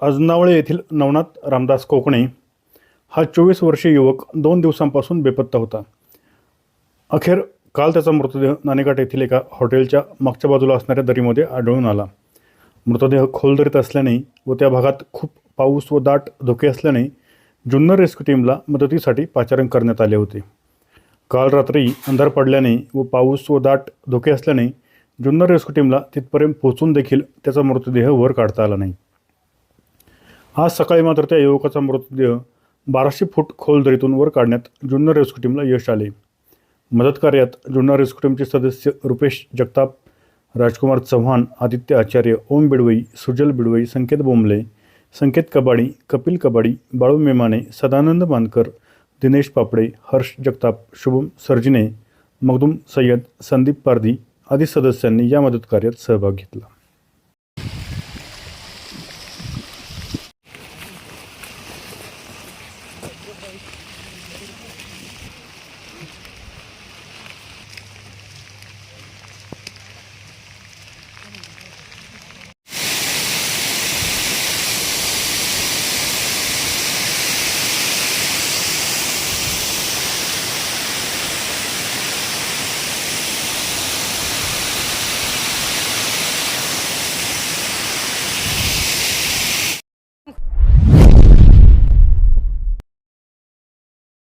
अजनावळे येथील नवनाथ रामदास कोकणे हा चोवीस वर्षीय युवक दोन दिवसांपासून बेपत्ता होता. अखेर काल त्याचा मृतदेह नाणेघाट येथील एका हॉटेलच्या मागच्या बाजूला असणाऱ्या दरीमध्ये आढळून आला. मृतदेह खोल दरीत असल्याने व त्या भागात खूप पाऊस व दाट धोके असल्याने जुन्नर रेस्क्यू टीमला मदतीसाठी पाचारण करण्यात आले होते. काल रात्री अंधार पडल्याने व पाऊस व दाट धोके असल्याने जुन्नर रेस्क्यू टीमला तिथपर्यंत पोहोचून देखील त्याचा मृतदेह वर काढता आला नाही. आज सकाळी मात्र त्या युवकाचा मृतदेह बाराशे फूट खोल दरीतून वर काढण्यात जुन्नर रेस्क्यू टीमला यश आले. मदत कार्यात जुन्नर रेस्क्यू टीमचे सदस्य रुपेश जगताप राजकुमार चव्हाण आदित्य आचार्य ओम बिडवई सुजल बिडवई संकेत बोंबले संकेत कबाडी कपिल कबाडी बाळू मेमाने सदानंद मानकर दिनेश पापडे हर्ष जगताप शुभम सर्जिने मगदूम सय्यद संदीप पारधी आदी सदस्यांनी या मदत कार्यात सहभाग घेतला. guys.